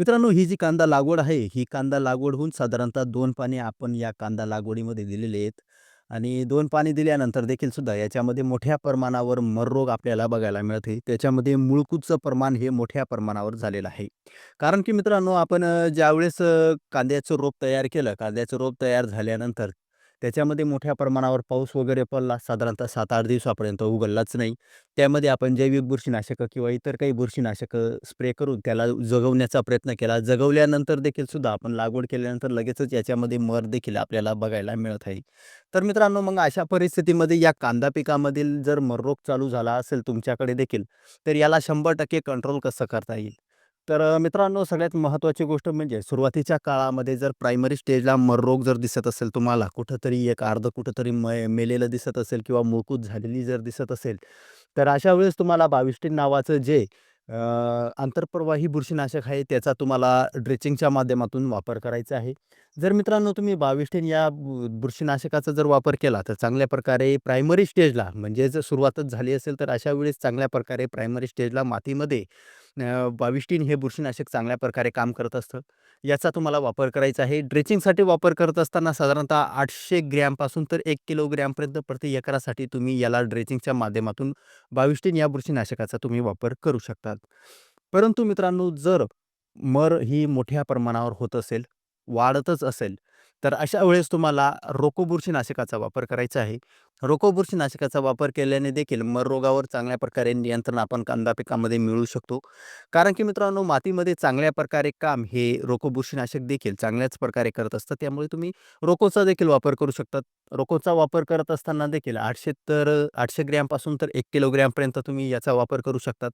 मित्रांनो, ही जी कांदा लागवड आहे, ही कांदा लागवड होऊन साधारणतः दोन पाणी आपण या कांदा लागवडीमध्ये दिलेले आहेत आणि दोन पाणी दिल्यानंतर देखील सुद्धा याच्यामध्ये मोठ्या प्रमाणावर मररोग आपल्याला बघायला मिळते. त्याच्यामध्ये मुळकूदचं प्रमाण हे मोठ्या प्रमाणावर झालेलं आहे. कारण की मित्रांनो, आपण ज्यावेळेस कांद्याचं रोप तयार केलं, कांद्याचं रोप तयार झाल्यानंतर त्याच्यामध्ये मोठ्या प्रमाणावर पाऊस वगैरे पडला, साधारणतः 7-8 दिवसापर्यंत उघडलाच नाही. त्यामध्ये आपण जैविक बुरशीनाशकं किंवा इतर काही बुरशीनाशकं स्प्रे करून त्याला जगवण्याचा प्रयत्न केला. जगवल्यानंतर देखील सुद्धा आपण लागवड केल्यानंतर लगेचच याच्यामध्ये मर देखील आपल्याला बघायला मिळत आहे. तर मित्रांनो, मग अशा परिस्थितीमध्ये या कांदा पिकामधील जर मर रोग चालू झाला असेल तुमच्याकडे देखील, तर याला 100% कंट्रोल कसं करता येईल? तर मित्रांनो, सगळ्यात महत्त्वाची गोष्ट म्हणजे सुरुवातीच्या काळामध्ये जर प्रायमरी स्टेजला मररोग जर दिसत असेल तुम्हाला, कुठंतरी एक अर्ध कुठंतरी मे मेलेलं दिसत असेल किंवा मुळकूद झालेली जर दिसत असेल, तर अशा वेळेस तुम्हाला बाविस्टिन नावाचं जे आंतरप्रवाही बुरशीनाशक आहे, त्याचा तुम्हाला ड्रेचिंगच्या माध्यमातून वापर करायचा आहे. जर मित्रांनो तुम्ही बाविस्टिन या बुरशीनाशकाचा जर वापर केला, तर चांगल्या प्रकारे प्रायमरी स्टेजला म्हणजे जर सुरुवातच झाली असेल, तर अशा वेळेस चांगल्या प्रकारे प्रायमरी स्टेजला मातीमध्ये बाविस्टिन हे बुरशीनाशक चांगल्या प्रकारे काम करत असतं. याचा तुम्हाला वापर करायचा आहे. ड्रेचिंगसाठी वापर करत असताना साधारणतः आठशे ग्रॅमपासून तर एक किलोग्रॅमपर्यंत प्रति एकरासाठी तुम्ही याला ड्रेचिंगच्या माध्यमातून बाविस्टीन या बुरशीनाशकाचा तुम्ही वापर करू शकतात. परंतु मित्रांनो, जर मर ही मोठ्या प्रमाणावर होत असेल, वाढतच असेल, तर अशा वेळेस तुम्हाला रोको बुरशीनाशकाचा वापर करायचा आहे. रोको बुरशीनाशकाचा वापर केल्याने देखील मररोगावर चांगल्या प्रकारे नियंत्रण आपण कांदा पिकामध्ये मिळू शकतो. कारण की मित्रांनो, मातीमध्ये चांगल्या प्रकारे काम हे रोगबुरशीनाशक देखील चांगल्याच प्रकारे करत असतं. त्यामुळे तुम्ही रोकोचा देखील वापर करू शकतात. रोकोचा वापर करत असताना देखील आठशे तर आठशे ग्रॅमपासून तर एक किलोग्रॅमपर्यंत तुम्ही याचा वापर करू शकतात.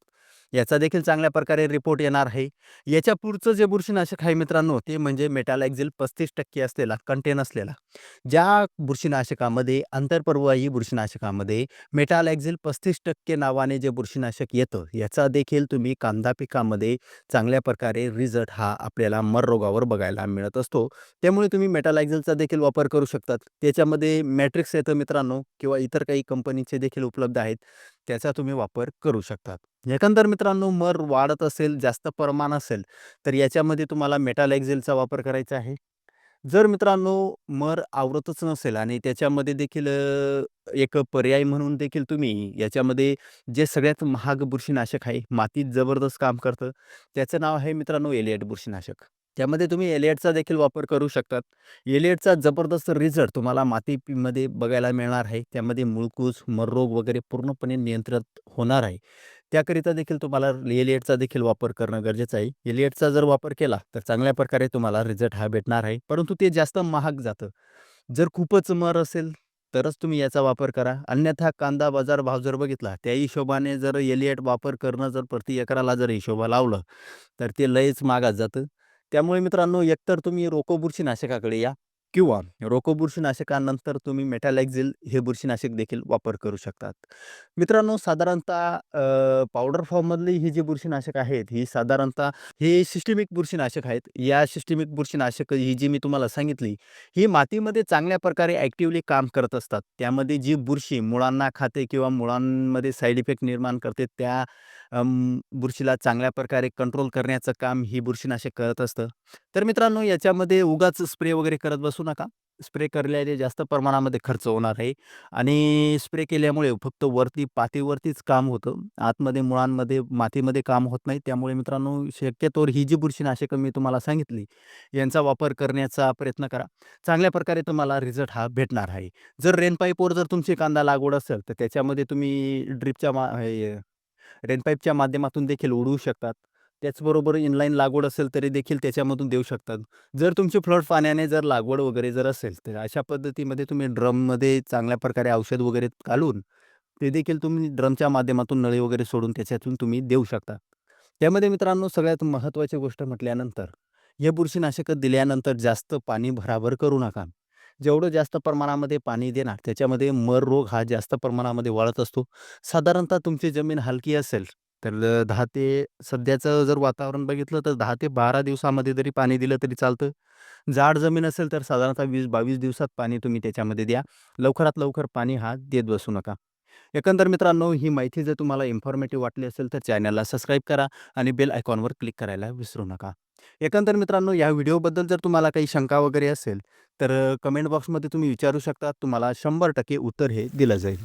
याचा देखील चांगल्या प्रकारे रिपोर्ट येणार आहे. याच्या पुढचं जे बुरशीनाशक आहे मित्रांनो, ते म्हणजे मेटालॅक्झिल पस्तीस टक्के असलेला कंटेन असलेला. ज्या बुरशीनाशकामध्ये आंतरप्रवाही बुरशीनाशकामध्ये मेटालॅक्झिल पस्तीस टक्के नावाने जे बुरशीनाशक येतं, याचा देखील तुम्ही कांदा पिकामध्ये चांगल्या प्रकारे रिझल्ट हा आपल्याला मर रोगावर बघायला मिळत असतो. त्यामुळे तुम्ही मेटालॅक्झिलचा देखील वापर करू शकतात. त्याच्यामध्ये मॅट्रिक्स येतं मित्रांनो किंवा इतर काही कंपनीचे देखील उपलब्ध आहेत. त्याचा तुम्ही वापर करू शकतात. एकंदर मित्रांनो, मर वाढत असेल, जास्त प्रमाण असेल, तर याच्यामध्ये तुम्हाला मेटालॅक्झेलचा वापर करायचा आहे. जर मित्रांनो मर आवरतच नसेल आणि त्याच्यामध्ये देखील एक पर्याय म्हणून देखील तुम्ही याच्यामध्ये जे सगळ्यात महाग बुरशीनाशक आहे, मातीत जबरदस्त काम करतं, त्याचं नाव आहे मित्रांनो एलिएट बुरशीनाशक. त्यामध्ये तुम्ही एलियटचा देखील वापर करू शकतात. एलियटचा जबरदस्त रिझल्ट तुम्हाला मातीमध्ये बघायला मिळणार आहे. त्यामध्ये मुळकूस मर रोग वगैरे पूर्णपणे नियंत्रित होणार आहे. त्याकरिता देखील तुम्हाला एलियटचा देखील वापर करणं गरजेचं आहे. एलियटचा जर वापर केला, तर चांगल्या प्रकारे तुम्हाला रिझल्ट हा भेटणार आहे. परंतु ते जास्त महाग जातं. जर खूपच मर असेल, तरच तुम्ही याचा वापर करा. अन्यथा कांदा बाजार भाव जर बघितला, त्या हिशोबाने जर एलियट वापर करणं जर प्रति एकराला जर हिशोबा लावलं, तर ते लयच महागात जातं. त्यामुळे मित्रांनो, एकतर तुम्ही रोको बुरशीनाशकाकडे या किंवा रोको बुरशीनाशकानंतर तुम्ही मेटॅलाक्झिल हे बुरशीनाशक देखील वापर करू शकतात. मित्रांनो, साधारणतः पावडर फॉर्ममधली ही जी बुरशीनाशक आहेत, ही साधारणतः हे सिस्टेमिक बुरशीनाशक आहेत. या सिस्टेमिक बुरशीनाशक ही जी मी तुम्हाला सांगितली, ही मातीमध्ये चांगल्या प्रकारे ॲक्टिव्हली काम करत असतात. त्यामध्ये जी बुरशी मुळांना खाते किंवा मुळांमध्ये साईड इफेक्ट निर्माण करते, त्या बुरशीला चांगल्या प्रकारे कंट्रोल करण्याचं काम ही बुरशीनाशक करत असतं. तर मित्रांनो, याच्यामध्ये उगाच स्प्रे वगैरे करत बसू नका. स्प्रे करल्याने जास्त प्रमाणामध्ये खर्च होणार आहे आणि स्प्रे केल्यामुळे फक्त वरती पातीवरतीच काम होतं. आतमध्ये मुळांमध्ये, मातीमध्ये काम होत नाही. त्यामुळे मित्रांनो, शक्यतोवर ही जी बुरशीनाशकं मी तुम्हाला सांगितली, यांचा वापर करण्याचा प्रयत्न करा. चांगल्या प्रकारे तुम्हाला रिझल्ट हा भेटणार आहे. जर रेन पाईपवर जर तुमची कांदा लागवड असेल, तर त्याच्यामध्ये तुम्ही ड्रिपच्या मा हे रेनपाईपच्या माध्यमातून देखील उडवू शकतात. त्याचबरोबर इनलाईन लागवड असेल, तरी देखील त्याच्यामधून देऊ शकतात. जर तुमची फ्लड पाण्याने जर लागवड वगैरे जर असेल, तर अशा पद्धतीमध्ये तुम्ही ड्रममध्ये चांगल्या प्रकारे औषध वगैरे घालून, ते देखील तुम्ही ड्रमच्या माध्यमातून नळी वगैरे सोडून त्याच्यातून तुम्ही देऊ शकता. त्यामध्ये मित्रांनो, सगळ्यात महत्त्वाची गोष्ट म्हटल्यानंतर, हे बुरशीनाशकं दिल्यानंतर जास्त पाणी भराभर करू नका. जेवढं जास्त प्रमाणामध्ये पाणी देणार, त्याच्यामध्ये मर रोग हा जास्त प्रमाणामध्ये वाढत असतो. साधारणतः तुमची जमीन हलकी असेल, तर दहा ते सध्याचं जर वातावरण बघितलं, तर दहा ते 12 दिवसामध्ये जरी पाणी दिलं तरी चालतं. जाड जमीन असेल, तर साधारणतः 20-22 दिवसात पाणी तुम्ही त्याच्यामध्ये द्या. लवकरात लवकर पाणी हा देत बसू नका. एकंदर मित्रांनो, ही माहिती जर तुम्हाला इन्फॉर्मेटिव्ह वाटली असेल, तर चॅनलला सबस्क्राईब करा आणि बेल आयकॉनवर क्लिक करायला विसरू नका. एकंदर मित्रांनो या व्हिडिओबद्दल जर तुम्हाला काही शंका वगैरे असेल तर कमेंट बॉक्समध्ये तुम्ही विचारू शकता. तुम्हाला शंभर टक्के उत्तर हे दिलं जाईल.